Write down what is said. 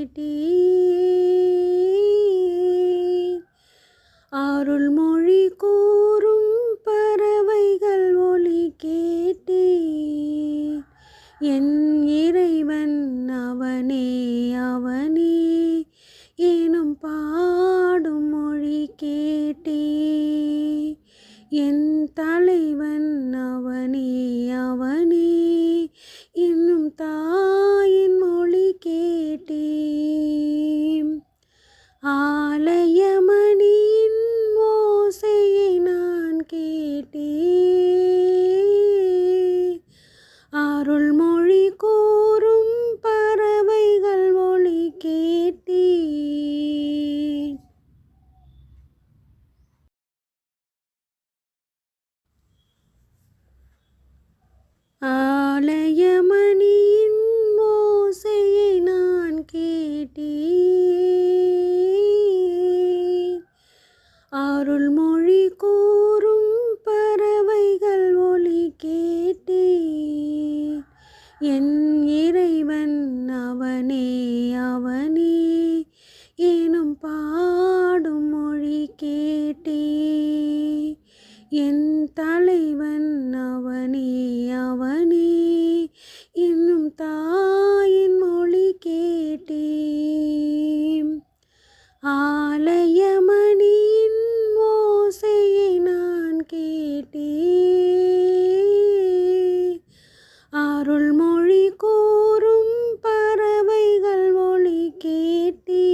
கேட்டீ அருள்மொழி கூறும் பறவைகள் ஒளி கேட்டே என் இறைவன் அவனே அவனே எனும் பாடும் மொழி கேட்டே. என் தலைவன் அவனே அவனே அருள்மொழி கூறும் பறவைகள் ஒளி கேட்டேன் ஆலயமணியின் ஓசையை நான் கேட்டேன் அருள்மொழி கூ என் இறைவன் அவனே அவனே. எனும் பாடும் மொழி கேட்டே. என் தலைவன் அவனே அவனே. என்னும் தாயின் மொழி கேட்டே ஆ meneliti